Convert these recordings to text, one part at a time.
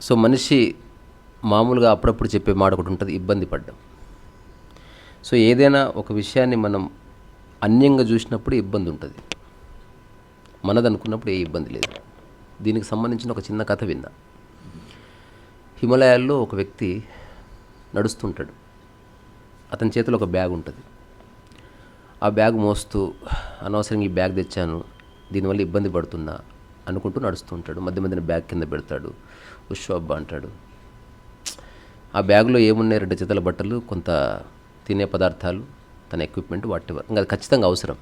So మనిషి మామూలుగా అప్పుడప్పుడు చెప్పే మాట ఒకటి ఉంటుంది ఇబ్బంది పడ్డం. సో ఏదైనా ఒక విషయాన్ని మనం అన్యంగా చూసినప్పుడు ఇబ్బంది ఉంటుంది. మనదనుకున్నప్పుడు ఏ ఇబ్బంది లేదు. దీనికి సంబంధించిన ఒక చిన్న కథ విన్నా. హిమాలయాల్లో ఒక వ్యక్తి నడుస్తుంటాడు. అతని చేతిలో ఒక బ్యాగ్ ఉంటుంది ఆ బ్యాగ్ మోస్తూ అనవసరంగా ఈ బ్యాగ్ తెచ్చాను దీనివల్ల ఇబ్బంది పడుతున్నా అనుకుంటూ నడుస్తూ ఉంటాడు. మధ్య మధ్యన బ్యాగ్ కింద పెడతాడు. ఉష్ అబ్బా అంటాడు. ఆ బ్యాగ్లో ఏమున్నాయి? రెండు చేతల బట్టలు కొంత తినే పదార్థాలు తన ఎక్విప్మెంట్ వాటెవర్ ఇంకా అది ఖచ్చితంగా అవసరం.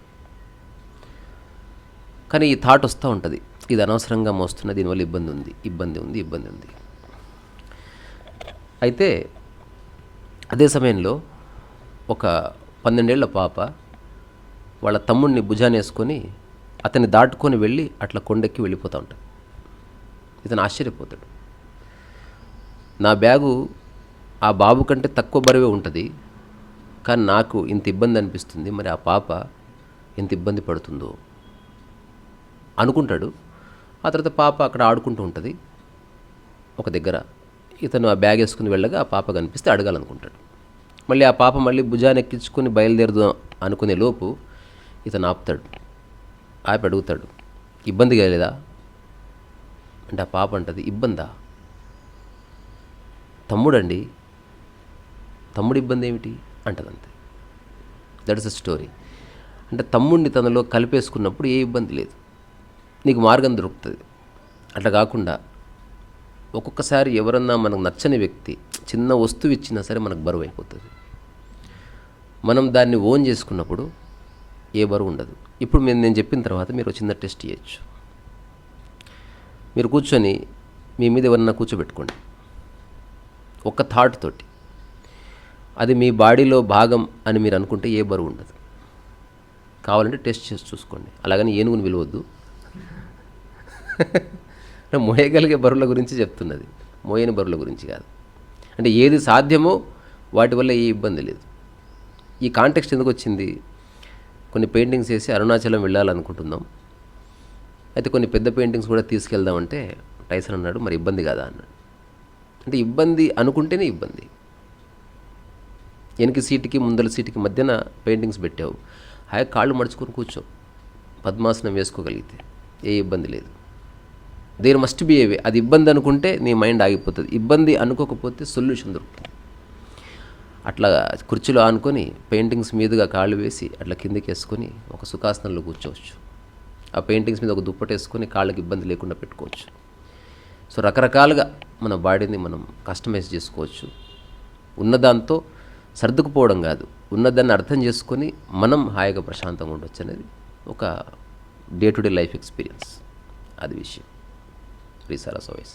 కానీ ఈ థాట్ వస్తూ ఉంటుంది. ఇది అనవసరంగా మోస్తున్న దీనివల్ల ఇబ్బంది ఉంది ఇబ్బంది ఉంది ఇబ్బంది ఉంది. అయితే అదే సమయంలో ఒక పన్నెండేళ్ళ పాప వాళ్ళ తమ్ముడిని భుజానేసుకొని వేసుకొని అతన్ని దాటుకొని వెళ్ళి అట్లా కొండెక్కి వెళ్ళిపోతూ ఉంటాడు. ఇతను ఆశ్చర్యపోతాడు. నా బ్యాగు ఆ బాబు కంటే తక్కువ బరువే ఉంటుంది కానీ నాకు ఇంత ఇబ్బంది అనిపిస్తుంది మరి ఆ పాప ఎంత ఇబ్బంది పడుతుందో? అనుకుంటాడు. ఆ తర్వాత పాప అక్కడ ఆడుకుంటూ ఉంటుంది. ఒక దగ్గర ఇతను ఆ బ్యాగ్ వేసుకుని వెళ్ళగా ఆ పాప కనిపిస్తే అడగాలనుకుంటాడు. మళ్ళీ ఆ పాప మళ్ళీ భుజాన్ని ఎక్కించుకొని బయలుదేరదాం అనుకునే లోపు ఇతను ఆపుతాడు. ఆపి అడుగుతాడు. ఇబ్బంది కాలేదా అంటే ఆ పాప అంటది ఇబ్బందా? తమ్ముడండి. తమ్ముడు ఇబ్బంది ఏమిటి? అంటదంతే. దట్ ఇస్ అ స్టోరీ అంటే తమ్ముడిని తనలో కలిపేసుకున్నప్పుడు ఏ ఇబ్బంది లేదు. నీకు మార్గం దొరుకుతుంది. అట్లా కాకుండా ఒక్కొక్కసారి ఎవరన్నా మనకు నచ్చని వ్యక్తి చిన్న వస్తువు ఇచ్చినా సరే మనకు బరువు అయిపోతుంది. మనం దాన్ని ఓన్ చేసుకున్నప్పుడు ఏ బరువు ఉండదు. ఇప్పుడు మేము నేను చెప్పిన తర్వాత మీరు చిన్న టెస్ట్ చేయొచ్చు. మీరు కూర్చొని మీ మీద ఎవరన్నా కూర్చోబెట్టుకోండి. ఒక థాట్ తోటి. అది మీ బాడీలో భాగం అని మీరు అనుకుంటే ఏ బరువు ఉండదు. కావాలంటే టెస్ట్ చేసి చూసుకోండి. అలాగని ఏనుగుని విలువద్దు. మోయగలిగే బరువుల గురించి చెప్తున్నది. మోయని బరువుల గురించి కాదు. అంటే ఏది సాధ్యమో వాటి వల్ల ఏ ఇబ్బంది లేదు. ఈ కాంటెక్స్ట్ ఎందుకు వచ్చింది? కొన్ని పెయింటింగ్స్ వేసి అరుణాచలం వెళ్ళాలనుకుంటున్నాం. అయితే కొన్ని పెద్ద పెయింటింగ్స్ కూడా తీసుకెళ్దామంటే టైసన్ అన్నాడు మరి ఇబ్బంది కాదా? అన్నాడు. అంటే ఇబ్బంది అనుకుంటేనే ఇబ్బంది. వెనక సీటుకి ముందల సీటుకి మధ్యన పెయింటింగ్స్ పెట్టావు. హాయి కాళ్ళు మడుచుకొని కూర్చో. పద్మాసనం వేసుకోగలిగితే ఏ ఇబ్బంది లేదు. దేర్ మస్ట్ బిహేవ్ అది ఇబ్బంది అనుకుంటే నీ మైండ్ ఆగిపోతుంది. ఇబ్బంది అనుకోకపోతే సొల్యూషన్ దొరుకుతుంది. అట్లా కుర్చీలో ఆనుకొని పెయింటింగ్స్ మీదుగా కాళ్ళు వేసి అట్లా కిందకి వేసుకొని ఒక సుఖాసనంలో కూర్చోవచ్చు. ఆ పెయింటింగ్స్ మీద ఒక దుప్పటి వేసుకొని కాళ్ళకి ఇబ్బంది లేకుండా పెట్టుకోవచ్చు. సో రకరకాలుగా మన బాడీని మనం కస్టమైజ్ చేసుకోవచ్చు. ఉన్నదాంతో సర్దుకుపోవడం కాదు. ఉన్నదాన్ని అర్థం చేసుకొని మనం హాయిగా ప్రశాంతంగా ఉండొచ్చు అనేది ఒక day to day life experience. అది విషయం. రీసారా సార్ అస్